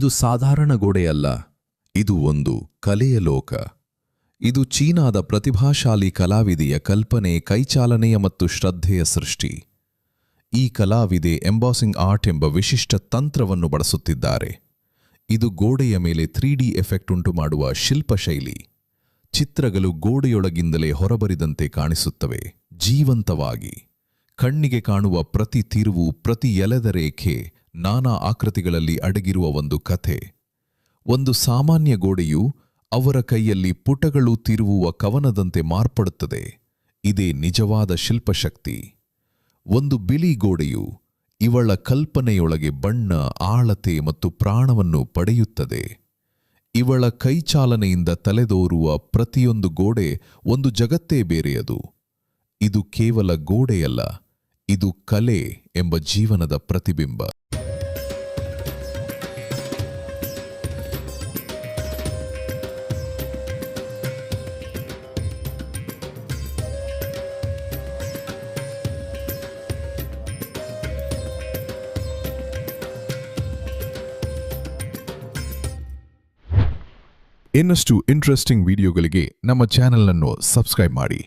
ಇದು ಸಾಧಾರಣ ಗೋಡೆಯಲ್ಲ, ಇದು ಒಂದು ಕಲೆಯ ಲೋಕ. ಇದು ಚೀನಾದ ಪ್ರತಿಭಾಶಾಲಿ ಕಲಾವಿದೆಯ ಕಲ್ಪನೆ, ಕೈಚಾಲನೆಯ ಮತ್ತು ಶ್ರದ್ಧೆಯ ಸೃಷ್ಟಿ. ಈ ಕಲಾವಿದೆ ಎಂಬಾಸಿಂಗ್ ಆರ್ಟ್ ಎಂಬ ವಿಶಿಷ್ಟ ತಂತ್ರವನ್ನು ಬಳಸುತ್ತಿದ್ದಾರೆ. ಇದು ಗೋಡೆಯ ಮೇಲೆ ತ್ರೀ ಡಿ ಎಫೆಕ್ಟ್ ಉಂಟು ಮಾಡುವ ಶಿಲ್ಪಶೈಲಿ. ಚಿತ್ರಗಳು ಗೋಡೆಯೊಳಗಿಂದಲೇ ಹೊರಬರಿದಂತೆ ಕಾಣಿಸುತ್ತವೆ, ಜೀವಂತವಾಗಿ. ಕಣ್ಣಿಗೆ ಕಾಣುವ ಪ್ರತಿ ತಿರುವು, ಪ್ರತಿ ಎಲೆದ ರೇಖೆ ನಾನಾ ಆಕೃತಿಗಳಲ್ಲಿ ಅಡಗಿರುವ ಒಂದು ಕಥೆ. ಒಂದು ಸಾಮಾನ್ಯ ಗೋಡೆಯು ಅವರ ಕೈಯಲ್ಲಿ ಪುಟಗಳು ತಿರುವುವ ಕವನದಂತೆ ಮಾರ್ಪಡುತ್ತದೆ. ಇದೇ ನಿಜವಾದ ಶಿಲ್ಪಶಕ್ತಿ. ಒಂದು ಬಿಳಿ ಗೋಡೆಯು ಇವಳ ಕಲ್ಪನೆಯೊಳಗೆ ಬಣ್ಣ, ಆಳತೆ ಮತ್ತು ಪ್ರಾಣವನ್ನು ಪಡೆಯುತ್ತದೆ. ಇವಳ ಕೈಚಾಲನೆಯಿಂದ ತಲೆದೋರುವ ಪ್ರತಿಯೊಂದು ಗೋಡೆ ಒಂದು ಜಗತ್ತೇ ಬೇರೆಯದು. ಇದು ಕೇವಲ ಗೋಡೆಯಲ್ಲ, ಇದು ಕಲೆ ಎಂಬ ಜೀವನದ ಪ್ರತಿಬಿಂಬ. ಇನ್ನಷ್ಟು ಇಂಟ್ರೆಸ್ಟಿಂಗ್ ವಿಡಿಯೋಗಳಿಗೆ ನಮ್ಮ ಚಾನೆಲ್ ಅನ್ನು ಸಬ್ಸ್ಕ್ರೈಬ್ ಮಾಡಿ.